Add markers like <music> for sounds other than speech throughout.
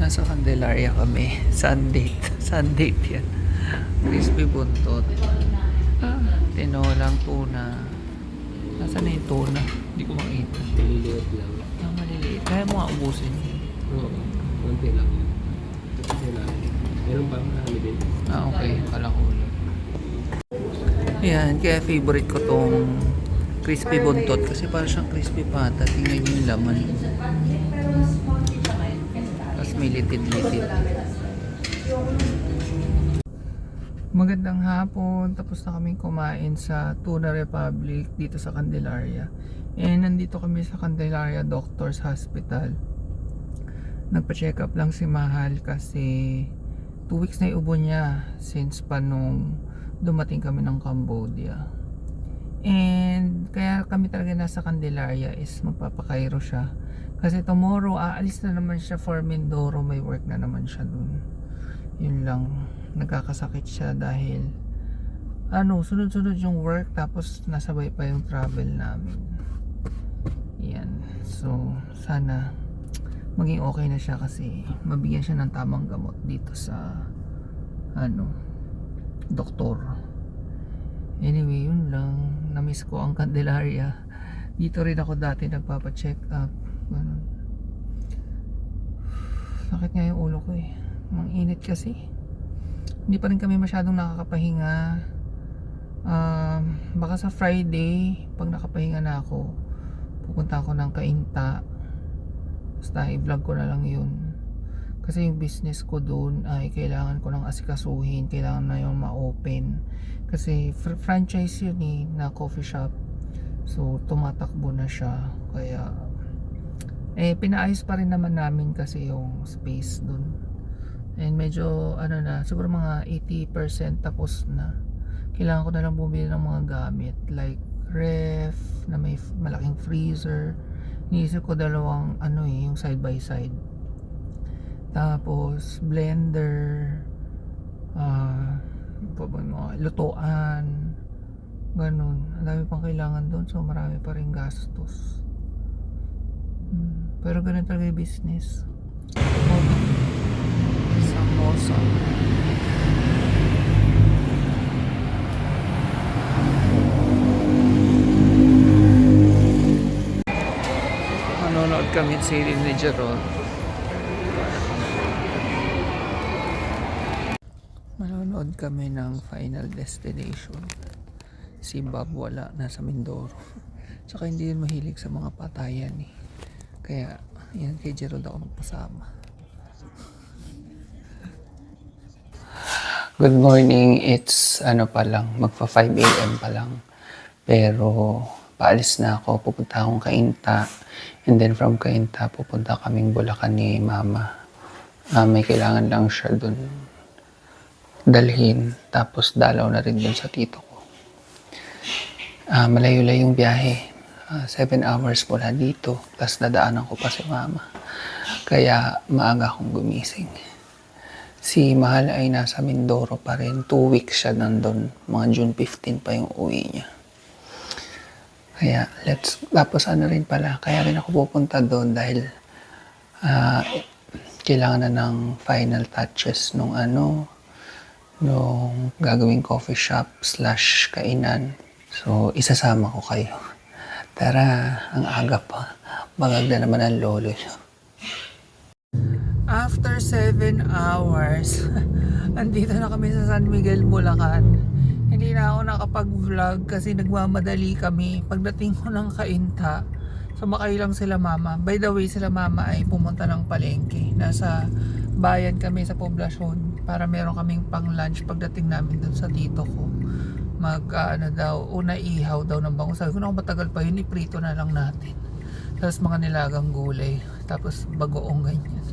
Nasa Candelaria kami. Sundate. Sundate <laughs> yan. Crispy buntot. Ah, tinolang tuna. Nasaan na yung tuna? Hindi ko makita. Maliliit lang. Ah, maliliit. Kaya mo nga ubusin. Oo. Konti lang yun. Kasi na. Meron pa marami din. Ah, okay. Kala ko ulit. Yan, kaya favorite ko tong crispy buntot kasi parang siyang crispy pata. Tingnan niyo yung laman. May litid-litid. Magandang hapon. Tapos na kaming kumain sa Tuna Republic dito sa Candelaria. And nandito kami sa Candelaria Doctors Hospital. Nagpa-check up lang si Mahal kasi 2 weeks na yung ubo niya since pa nung dumating kami ng Cambodia. And kaya kami talaga nasa Candelaria is magpapakairo siya. Kasi tomorrow aalis na naman siya for Mindoro. May work na naman siya dun. Yun lang. Nagkakasakit siya dahil ano, sunod-sunod yung work tapos nasabay pa yung travel namin. Yan. So, sana maging okay na siya kasi mabigyan siya ng tamang gamot dito sa ano doktor anyway yun lang namiss ko ang Candelaria dito rin ako dati nagpapa-check up ganun sakit nga yung ulo ko eh. Ang init kasi. Hindi pa rin kami masyadong nakakapahinga. Um, baka sa Friday pag nakapahinga na ako pupunta ako ng Kainta. Basta i-vlog ko na lang yun. Kasi yung business ko doon ay kailangan ko ng asikasuhin. Kailangan na yung ma-open. Kasi fr- franchise yun eh na coffee shop. So tumatakbo na siya. Kaya eh pinaayos pa rin naman namin kasi yung space doon and medyo ano na siguro mga 80% tapos na kailangan ko na lang bumili ng mga gamit like ref na may malaking freezer Iniisip ko dalawang ano eh, yung side by side. Tapos blender, ah, uh, lutuan, ganun. Ang dami pang kailangan doon, so marami pa rin gastos. Pero ganun talaga yung business. Samosa. Manonood kami sa series ni Jerome. Manonood kami ng Final Destination. Si Bob wala, nasa Mindoro. Tsaka hindi yun mahilig sa mga patayan eh. Kaya, yan kay Gerald ako magpasama. Good morning. It's ano pa lang, magpa 5 a.m. pa lang. Pero paalis na ako, pupunta akong Kainta. And then from Kainta, pupunta kaming Bulacan ni Mama. Ah, may kailangan lang siya dun dalhin. Tapos dalaw na rin dun sa tito ko. Ah, malayo-layong biyahe. Ah, seven hours mula dito. Tapos nadaanan ko pa si Mama. Kaya maaga akong gumising. Si Mahal ay nasa Mindoro pa rin. Two weeks siya nandun. Mga June 15 pa yung uwi niya. Kaya, let's, tapos ano rin pala, kaya rin ako pupunta doon dahil ah, kailangan na ng final touches nung ano, nung gagawing coffee shop slash kainan. So, isasama ko kayo. Tara, ang aga pa. Magag na naman ang lolo niyo. After 7 hours, <laughs> andito na kami sa San Miguel, Bulacan. Hindi na ako nakapag-vlog kasi nagmamadali kami. Pagdating ko ng Kainta, sumakay lang sila mama. By the way, sila mama ay pumunta ng palengke. Nasa bayan kami sa poblasyon para meron kaming pang lunch pagdating namin dun sa tito ko. Mag, ah, ano daw, una ihaw daw ng bango. Sabi ko na matagal pa yun, iprito na lang natin. Tapos mga nilagang gulay. Tapos bagoong ganyan.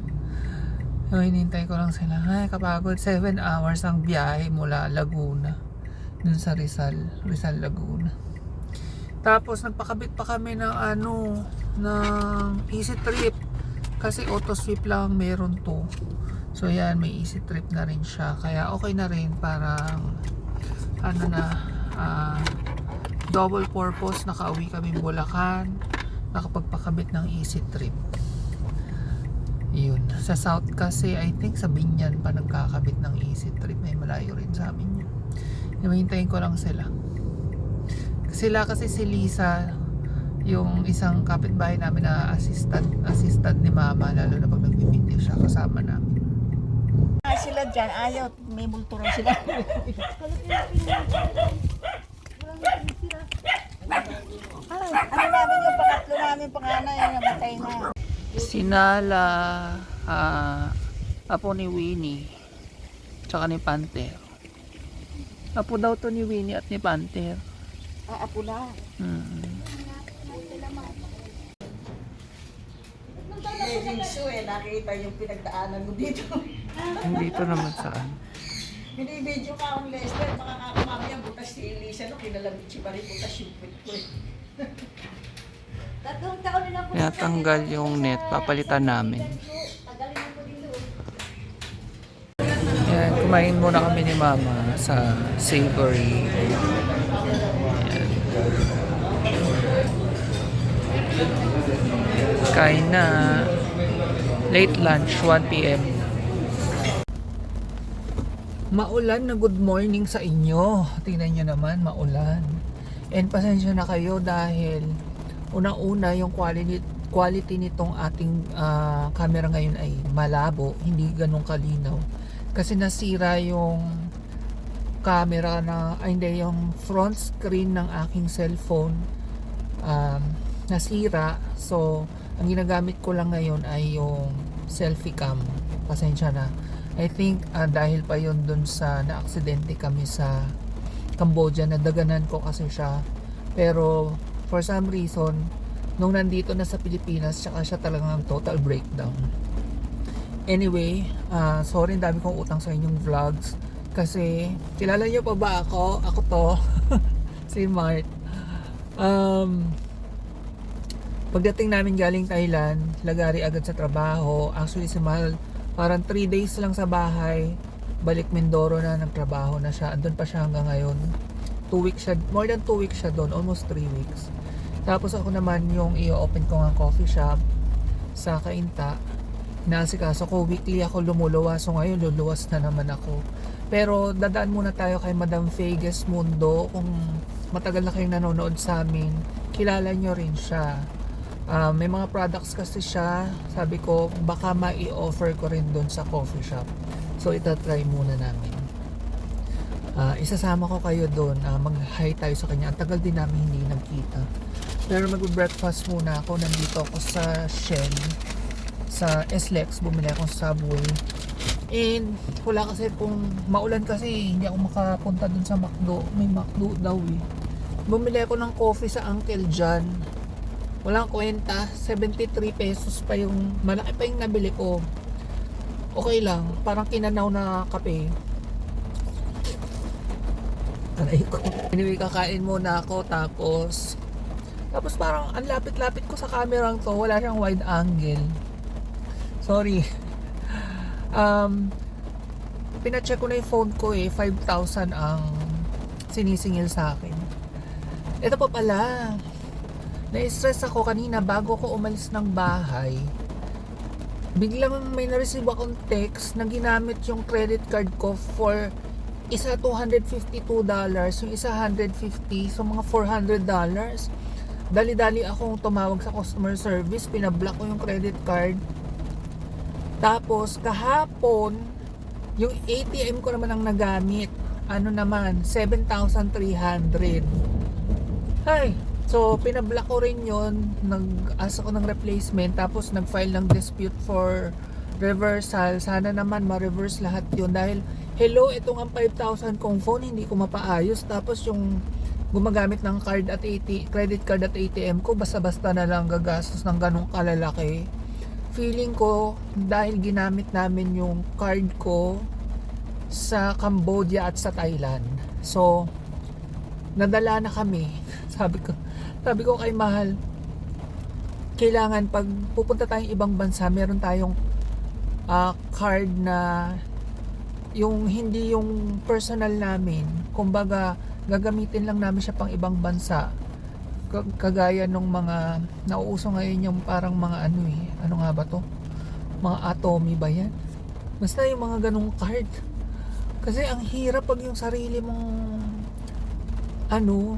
So, hinintay ko lang sila. Ay, kapagod. 7 hours ang biyahe mula Laguna. Dun sa Rizal. Rizal, Laguna. Tapos, nagpakabit pa kami ng ano, ng easy trip. Kasi auto sweep lang meron to. So, yan, may easy trip na rin siya. Kaya, okay na rin. Parang, ano na, ah, double purpose. Nakauwi kami Bulacan. Nakapagpakabit ng easy trip. Yun. Sa South kasi, I think sa Binyan pa nagkakabit ng easy trip. May malayo rin sa amin yun. Himahintayin ko lang sila. Sila kasi si Lisa, yung isang kapitbahay namin na assistant, assistant ni mama, lalo na pag nagbibindi siya kasama namin. Ah, sila dyan, ayaw, may multo raw sila. Ay, ano namin yung pangatlo namin panganay, namatay na. Sinala, ah, apo ni Winnie, tsaka ni Panther. Apo daw to ni Winnie at ni Panther. Ah, apo na. Hmm. May video eh, nakita yung pinagdaanan mo dito. <laughs> Dito naman saan. Hindi video ka on Lester, baka nga mamaya butas si Elisa, no? Kinalamit si Marie, butas yung pit ko eh. <laughs> Tatlong taon na lang po. Kaya tanggal yung net, papalitan namin. Tagalin mo po dito. Yan, kumain muna kami ni Mama sa Savory. Yan. Kain na. Late lunch, 1 p.m. Maulan na good morning sa inyo. Tingnan nyo naman, maulan. And pasensya na kayo dahil unang-una yung quality quality nitong ating ah, camera ngayon ay malabo, hindi ganun kalinaw. Kasi nasira yung camera na, ay hindi, yung front screen ng aking cellphone um, nasira. So, ang ginagamit ko lang ngayon ay yung selfie cam. Pasensya na. I think ah, dahil pa yon dun sa na-aksidente kami sa Cambodia, nadaganan ko kasi siya. Pero for some reason, nung nandito na sa Pilipinas, tsaka siya talagang total breakdown. Anyway, ah sorry, dami kong utang sa inyong vlogs. Kasi, kilala niyo pa ba ako? Ako to. <laughs> si Mart. Um, pagdating namin galing Thailand, lagari agad sa trabaho. Actually, si Mahal, parang 3 days lang sa bahay. Balik Mindoro na, nagtrabaho na siya. Andun pa siya hanggang ngayon. 2 weeks siya, more than 2 weeks siya doon, almost 3 weeks. Tapos ako naman yung i-open ko ng coffee shop sa Kainta. Nasikaso ko, weekly ako lumuluwas. So ngayon, luluwas na naman ako. Pero dadaan muna tayo kay Madam Vegas Mundo. Kung matagal na kayong nanonood sa amin, kilala nyo rin siya. Ah, may mga products kasi siya. Sabi ko, baka mai-offer ko rin doon sa coffee shop. So, itatry muna namin. Ah, isasama ko kayo doon. Ah, mag-hi tayo sa kanya. Ang tagal din namin hindi nagkita. Pero mag-breakfast muna ako. Nandito ako sa Shell. Sa SLEX. Bumili ako sa Subway. And wala kasi kung maulan kasi hindi ako makapunta dun sa McDo. May McDo daw eh. Bumili ako ng coffee sa Uncle John. Walang kwenta. 73 pesos pa yung malaki pa yung nabili ko. Okay lang. Parang kinanaw na kape. Aray ko. Anyway, kakain muna ako tapos tapos parang ang lapit-lapit ko sa kamerang to. Wala siyang wide angle. Sorry. <laughs> Um, pinacheck ko na yung phone ko eh. 5,000 ang sinisingil sa akin. Ito pa pala. Na-stress ako kanina bago ko umalis ng bahay. Biglang may na-receive akong text na ginamit yung credit card ko for isa $252, yung isa 150, so mga $400. Dali-dali akong tumawag sa customer service, pinablock ko yung credit card. Tapos kahapon, yung ATM ko naman ang nagamit. Ano naman, 7,300. Ay, so pinablock ko rin yun. Nag-ask ako ng replacement. Tapos nag-file ng dispute for reversal. Sana naman ma-reverse lahat yun. Dahil, hello, itong ang 5,000 kong phone, hindi ko mapaayos. Tapos yung gumagamit ng card at AT, credit card at ATM ko, basta-basta na lang gagastos ng ganong kalalaki feeling ko dahil ginamit namin yung card ko sa Cambodia at sa Thailand. So, nadala na kami. <laughs> Sabi ko, sabi ko kay Mahal, kailangan pag pupunta tayong ibang bansa, meron tayong ah, card na yung hindi yung personal namin. Kumbaga, gagamitin lang namin siya pang ibang bansa Kag- kagaya nung mga nauuso ngayon yung parang mga ano eh ano nga ba to Mga Atomy ba yan? Basta yung mga ganong card. Kasi ang hirap pag yung sarili mong ano,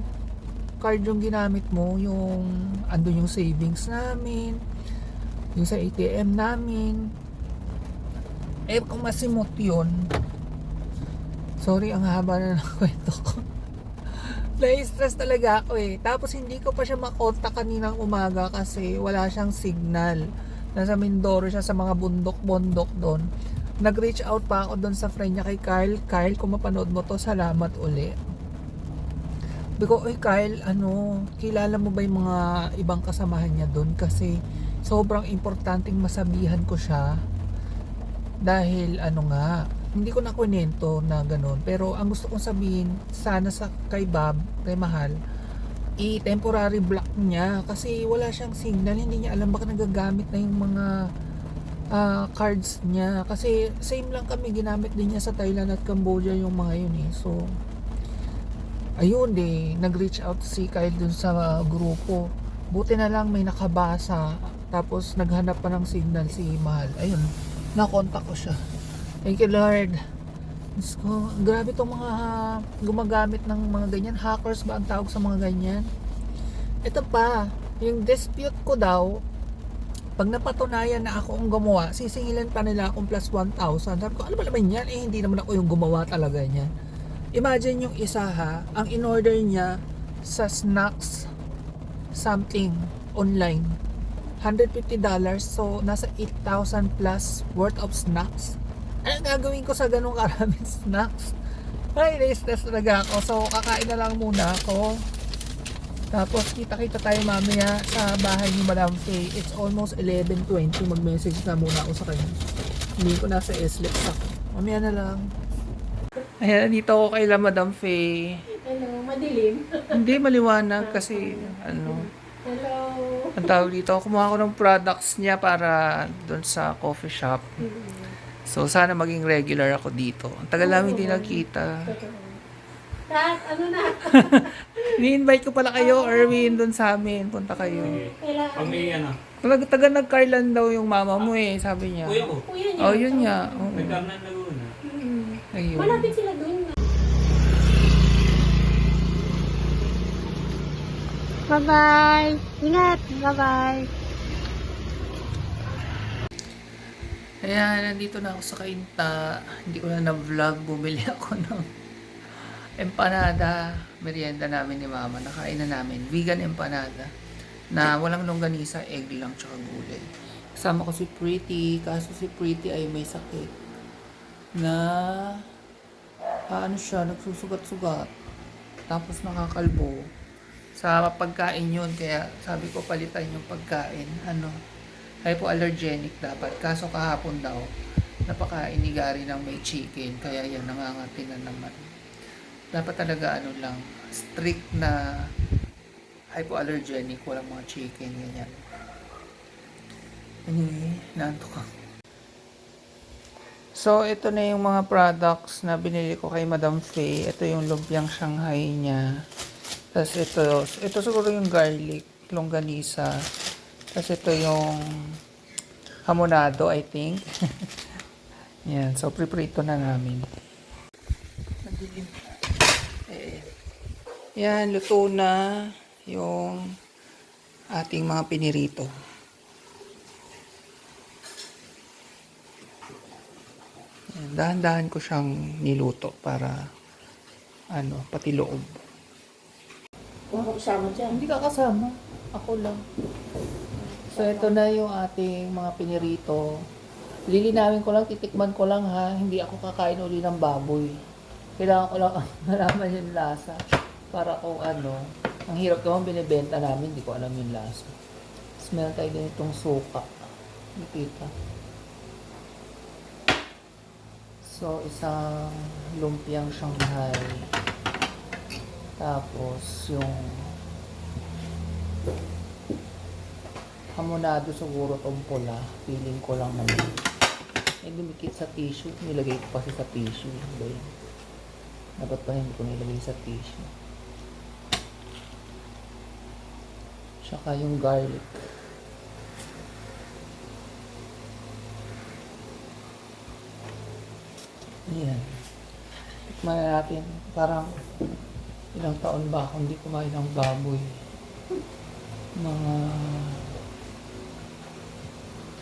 card yung ginamit mo, yung andun yung savings namin, yung sa ATM namin. Eh, kung masimot yun, sorry, ang haba na ng <laughs> kwento ko. Na-stress talaga ako eh. Tapos hindi ko pa siya makontak kaninang umaga kasi wala siyang signal. Nasa Mindoro siya sa mga bundok-bundok doon. Nag-reach out pa ako doon sa friend niya kay Kyle. Kyle, kung mapanood mo to, salamat uli. Biko, oy Kyle, ano, kilala mo ba yung mga ibang kasamahan niya doon? Kasi sobrang importanteng masabihan ko siya. Dahil ano nga, hindi ko na kwento na ganun. Pero ang gusto kong sabihin, sana sa kay Bob, kay Mahal, i-temporary block niya kasi wala siyang signal. Hindi niya alam baka nagagamit na yung mga ah, cards niya. Kasi same lang kami, ginamit din niya sa Thailand at Cambodia yung mga yun eh. So, ayun eh, nag-reach out si Kyle dun sa grupo. Buti na lang may nakabasa. Tapos naghanap pa ng signal si Mahal. Ayun, nakontak ko siya. Thank you Lord. Ko, grabe tong mga gumagamit ng mga ganyan. Hackers ba ang tawag sa mga ganyan? Ito pa, yung dispute ko daw, pag napatunayan na ako ang gumawa, sisingilan pa nila akong plus 1,000. Sabi ko, ano ba naman yan? Eh, hindi naman ako yung gumawa talaga niyan. Imagine yung isa ha, ang in-order niya sa snacks something online. $150 so nasa 8,000 plus worth of snacks. Ano gagawin ko sa ganong karaming <laughs> snacks? Ay, na-stress talaga ako. So, kakain na lang muna ako. Tapos, kita-kita tayo mamaya sa bahay ni Madam Faye. It's almost 11.20. Mag-message na muna ako sa kanya. Hindi ko nasa SLEX ako. Mamaya na lang. Ayan, dito ako kay la Madam Faye. Hello, madilim. Hindi maliwanag kasi ano, Hello. ang tawag dito, kumuha ako ng products niya para doon sa coffee shop. So, sana maging regular ako dito. Ang tagal namin hindi nagkita. Tat, ano na? <laughs> Ni-invite ko pala kayo, Erwin, doon sa amin. Punta kayo. Kailangan. Pag may ano, Taga, taga nag-Carlan daw yung mama mo eh, sabi niya. kuya ko, Kuya niya. Oh, yun nga. Oo. nagkarnan na Laguna. Mm. Ayun. Malapit sila doon. Bye-bye. Ingat. Bye-bye. Ayan, nandito na ako sa Kainta. Hindi ko na na-vlog. Bumili ako ng empanada. Merienda namin ni Mama. Nakain na namin. Vegan empanada. Na walang longganisa, egg lang, tsaka gulay. Kasama ko si Pretty. Kaso si Pretty ay may sakit. Na, ah, ano siya, nagsusugat-sugat. Tapos nakakalbo. Sa pagkain yun, kaya sabi ko palitan yung pagkain. Ano, hypoallergenic dapat. Kaso kahapon daw, napakain ni Gary ng may chicken. Kaya yan, nangangati na naman. Dapat talaga ano lang, strict na hypoallergenic, walang mga chicken, ganyan. Anyway, naantok ako. So, ito na yung mga products na binili ko kay Madam Faye. Ito yung lumpiang Shanghai niya. Tapos ito, ito siguro yung garlic, longganisa. Tapos ito yung hamonado, I think. <laughs> Yan, so priprito na namin. Yan, luto na yung ating mga pinirito. Dahan-dahan ko siyang niluto para ano, pati loob. Kung ako kasama dyan. Hindi ka kasama. Ako lang. So, ito na yung ating mga pinirito. Lilinawin ko lang, titikman ko lang ha. Hindi ako kakain uli ng baboy. Kailangan ko lang <laughs> malaman yung lasa. Para kung ano. Ang hirap naman binibenta namin, hindi ko alam yung lasa. Tapos meron tayo ganitong suka. Nakita. So, isang lumpiang Shanghai. Tapos, yung hamonado siguro tong pula. Feeling ko lang naman. Eh, dumikit sa tissue. Nilagay ko kasi sa tissue. Ba yun? Dapat pa hindi ko nilagay sa tissue. Tsaka yung garlic. Ayan. Tikman natin. Parang ilang taon ba ako hindi kumain ng baboy. Mga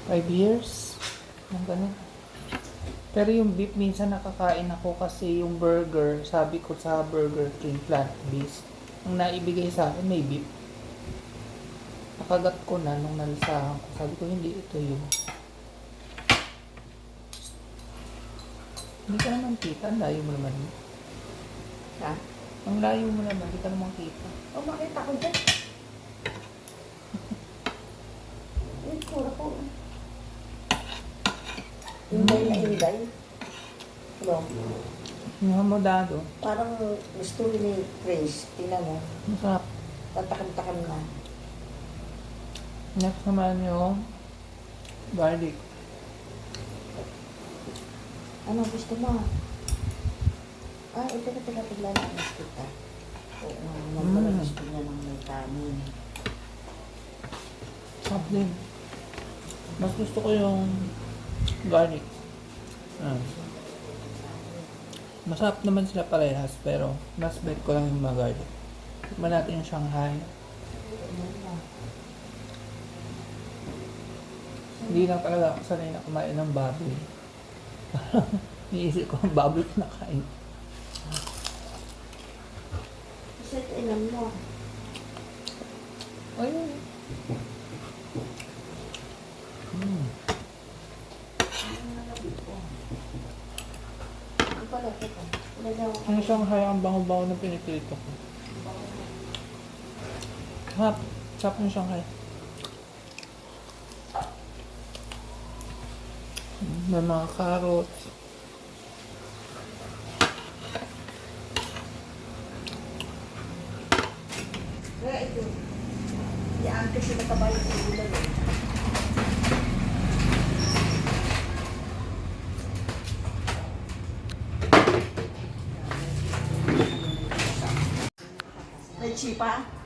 5 years. Mga ganun. Pero yung beef minsan nakakain ako kasi yung burger, sabi ko sa Burger King plant-based. Ang naibigay sa akin may beef. Nakagat ko na nung nalisahan ko. Sabi ko hindi ito yung Hindi ka naman kita, ang layo mo naman. Ha? Ang layo mo naman, hindi ka naman kita. O, makita ko dyan. <laughs> Yung kura ko. Inday na inday. Ano? Nga mo dado. Parang gusto ni Prince. Tingnan mo. Masarap. Tatakam-takam na. Next naman yung garlic. Ano gusto mo? Ah, ito na teka paglalaanas kita. Oo, nga, naman Mm. gusto niya ng may kanin. Sarap din. Mas gusto ko yung garlic. Ah. Masarap naman sila parehas, pero mas bet ko lang yung mga garlic. Tikman natin yung Shanghai. Hindi lang talaga ako sanay na kumain ng baboy. <laughs> Niisip ko baboy ko nakain. Kasi tingnan mo. Ayun. Mm. Ano pala ito? Lagyan ko. Ang Shanghai, ang bango-bango ng pinipilito ko. Sarap. Sarap ng Shanghai. May mga carrots. Kaya ito. Yan kasi nakabayo ko ulan eh. May chipa?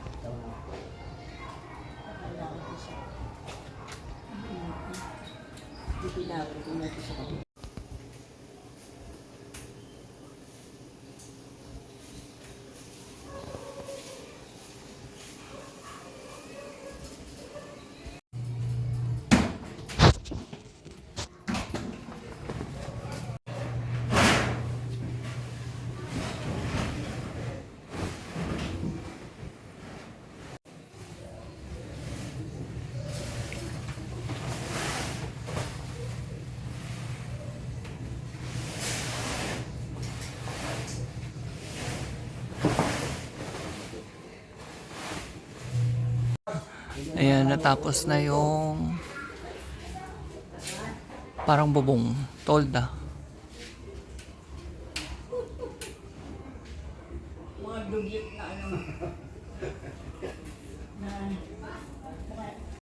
Natapos na yung parang bubong. Tolda.